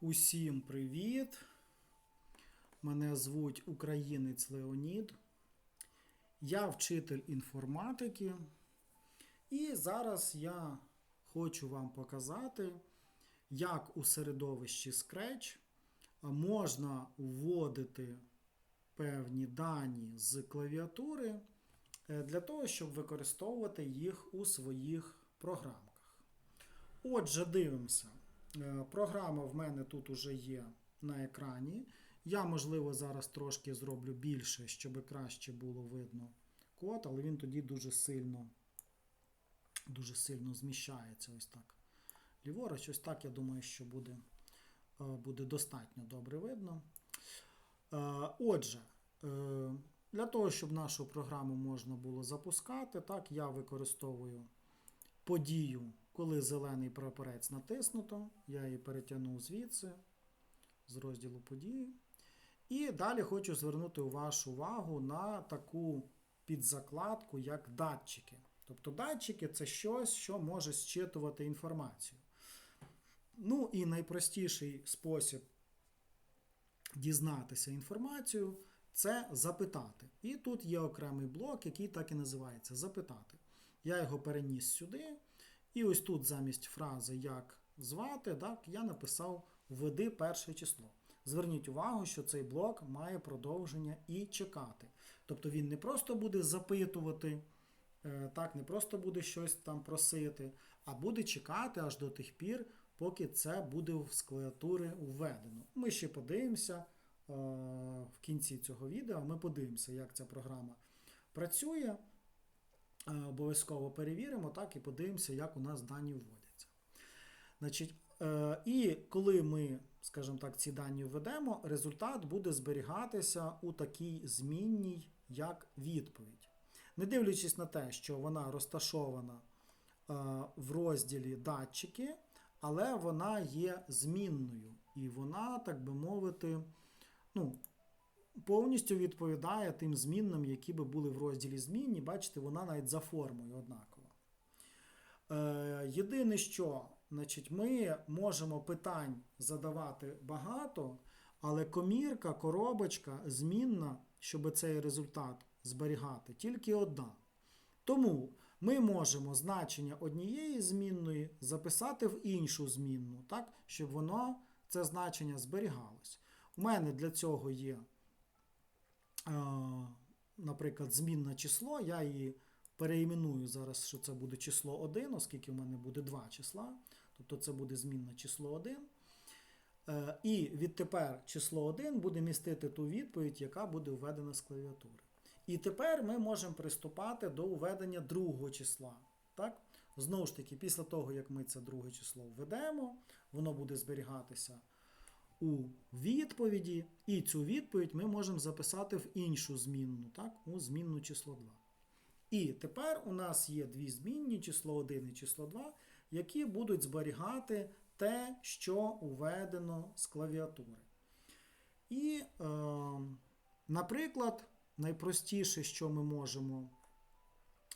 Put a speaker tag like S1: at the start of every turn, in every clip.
S1: Усім привіт! Мене звуть Українець Леонід. Я вчитель інформатики. І зараз я хочу вам показати, як у середовищі Scratch можна вводити певні дані з клавіатури е, для того, щоб використовувати їх у своїх програмках. Отже, дивимося. Е, Програма в мене тут уже є на екрані. Я, можливо, зараз трошки зроблю більше, щоб краще було видно код, але він тоді дуже сильно, дуже сильно зміщається. Ось так. Ліворуч, ось так, я думаю, що буде, е, буде достатньо добре видно. Е, Отже, для того, щоб нашу програму можна було запускати, так, я використовую подію, коли зелений прапорець натиснуто. Я її перетягнув звідси, з розділу події. І далі хочу звернути вашу увагу на таку підзакладку, як датчики. Тобто датчики це щось, що може зчитувати інформацію. Ну і найпростіший спосіб дізнатися інформацію це запитати. І тут є окремий блок, який так і називається запитати. Я його переніс сюди. І ось тут замість фрази як звати, так, я написав введи перше число. Зверніть увагу, що цей блок має продовження і чекати. Тобто він не просто буде запитувати, е, так, не просто буде щось там просити, а буде чекати аж до тих пір, поки це буде з клавіатури введено. Ми ще подивимося е, в кінці цього відео, ми подивимося, як ця програма працює. Е, Обов'язково перевіримо так, і подивимося, як у нас дані вводяться. Значить, е, І коли ми, скажімо так, ці дані введемо, результат буде зберігатися у такій змінній, як відповідь. Не дивлячись на те, що вона розташована е, в розділі датчики, але вона є змінною. І вона, так би мовити, ну, повністю відповідає тим змінним, які би були в розділі змінні. Бачите, вона навіть за формою однакова. Е, єдине, що значить, ми можемо питань задавати багато, але комірка, коробочка змінна, щоб цей результат зберігати, тільки одна. Тому ми можемо значення однієї змінної записати в іншу змінну, так, щоб воно, це значення зберігалось. У мене для цього є наприклад, змінне число, я її переіменую зараз, що це буде число 1, оскільки в мене буде два числа. Тобто це буде змінне число 1. Е, І відтепер число 1 буде містити ту відповідь, яка буде введена з клавіатури. І тепер ми можемо приступати до введення другого числа. Так? Знову ж таки, після того, як ми це друге число введемо, воно буде зберігатися у відповіді, і цю відповідь ми можемо записати в іншу змінну, так, у змінну число 2. І тепер у нас є дві змінні, число 1 і число 2, які будуть зберігати те, що введено з клавіатури. І, е, наприклад, найпростіше, що ми можемо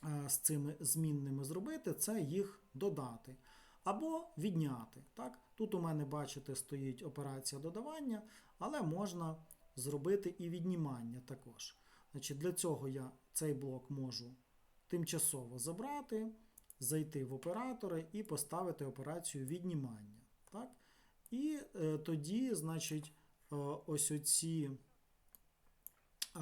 S1: е, з цими змінними зробити, це їх додати або відняти. Так? Тут у мене, бачите, стоїть операція додавання, але можна зробити і віднімання також. Значить, Для цього я цей блок можу тимчасово забрати, зайти в оператори і поставити операцію віднімання. Так? І е, тоді, значить, е, ось оці е,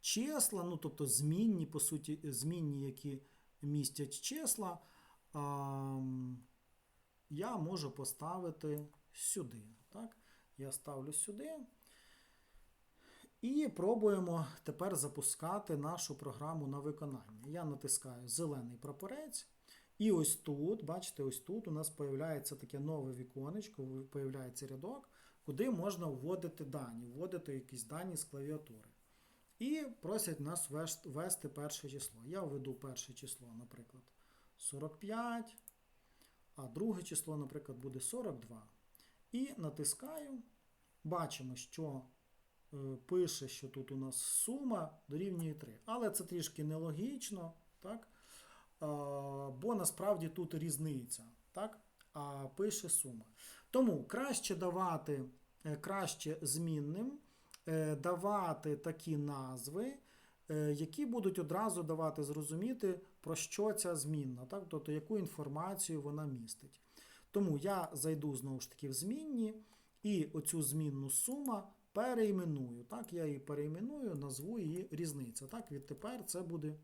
S1: числа, ну, тобто змінні, по суті, змінні, які містять числа, я можу поставити сюди. Так? Я ставлю сюди. І пробуємо тепер запускати нашу програму на виконання. Я натискаю зелений прапорець. І ось тут, бачите, ось тут у нас з'являється таке нове віконечко, з'являється рядок, куди можна вводити дані, вводити якісь дані з клавіатури. І просять нас ввести перше число. Я введу перше число, наприклад, 45. А друге число, наприклад, буде 42. І натискаю. Бачимо, що е, пише, що тут у нас сума дорівнює 3. Але це трішки нелогічно, так? Бо насправді тут різниця. Так? а пише сума. Тому краще давати, е, краще змінним давати такі назви, е, які будуть одразу давати зрозуміти, про що ця змінна, так? тобто яку інформацію вона містить. Тому я зайду знову ж таки в змінні і оцю змінну сума перейменую. Так, я її перейменую, назву її різниця. Так, відтепер це буде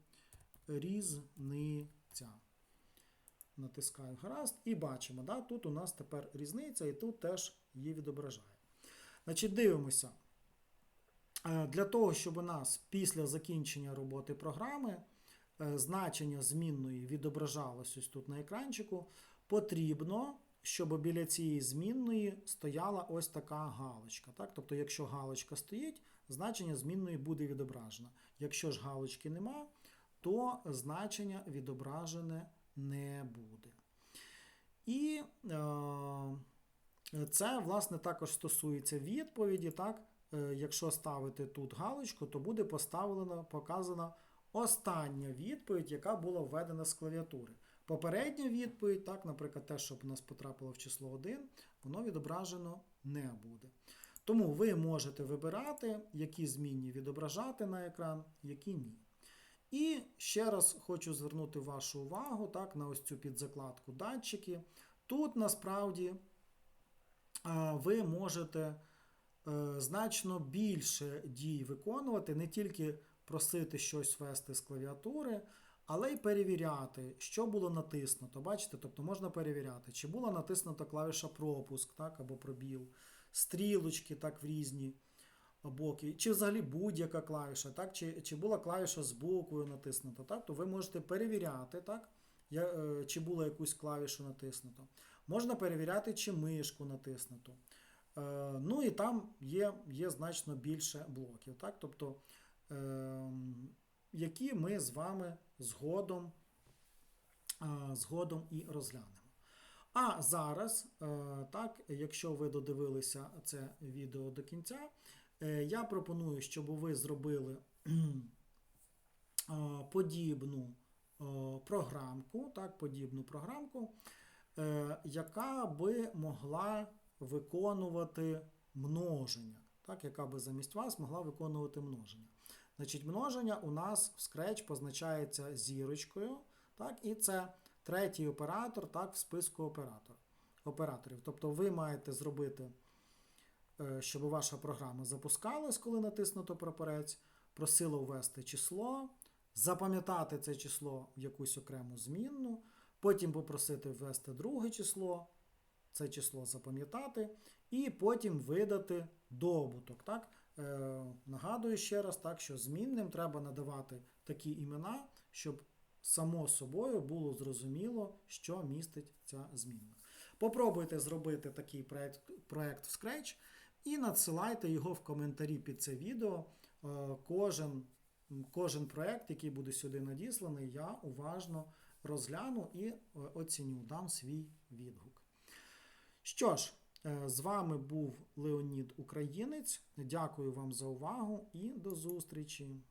S1: різниця. Натискаю гаразд і бачимо, да, тут у нас тепер різниця, і тут теж її відображає. Значить, дивимося. Е, Для того, щоб у нас після закінчення роботи програми е, значення змінної відображалось ось тут на екранчику, потрібно, щоб біля цієї змінної стояла ось така галочка. Так? Тобто, якщо галочка стоїть, значення змінної буде відображено. Якщо ж галочки нема, то значення відображене не буде. І е, це, власне, також стосується відповіді. Так? Е, Якщо ставити тут галочку, то буде поставлена, показана остання відповідь, яка була введена з клавіатури. Попередня відповідь, так, наприклад, те, що в нас потрапило в число 1, воно відображено не буде. Тому ви можете вибирати, які змінні відображати на екран, які ні. І ще раз хочу звернути вашу увагу так, на ось цю підзакладку датчики. Тут насправді ви можете е, значно більше дій виконувати, не тільки просити щось ввести з клавіатури, але й перевіряти, що було натиснуто. Бачите, тобто можна перевіряти, чи була натиснута клавіша пропуск так, або пробіл, стрілочки так в різні боки, чи взагалі будь-яка клавіша, так, чи, чи була клавіша з буквою натиснута, так, то ви можете перевіряти, так, я, е, чи було якусь клавішу натиснуто. Можна перевіряти, чи мишку натиснуто. Е, ну і там є, є значно більше блоків, так, тобто, е, які ми з вами згодом, е, згодом і розглянемо. А зараз, так, якщо ви додивилися це відео до кінця, я пропоную, щоб ви зробили подібну програмку, так, подібну програмку, яка би могла виконувати множення, так, яка би замість вас могла виконувати множення. Значить, множення у нас в Scratch позначається зірочкою, так, і це третій оператор так, в списку оператор, операторів. Тобто ви маєте зробити, е, щоб ваша програма запускалась, коли натиснуто прапорець, просило ввести число, запам'ятати це число в якусь окрему змінну, потім попросити ввести друге число, це число запам'ятати, і потім видати добуток. Так? Е, нагадую ще раз, так, що змінним треба надавати такі імена, щоб само собою було зрозуміло, що містить ця змінна. Попробуйте зробити такий проект, проект в Scratch і надсилайте його в коментарі під це відео. Е, Кожен, кожен проект, який буде сюди надісланий, я уважно розгляну і е, оціню, дам свій відгук. Що ж, е, з вами був Леонід Українець. Дякую вам за увагу і до зустрічі!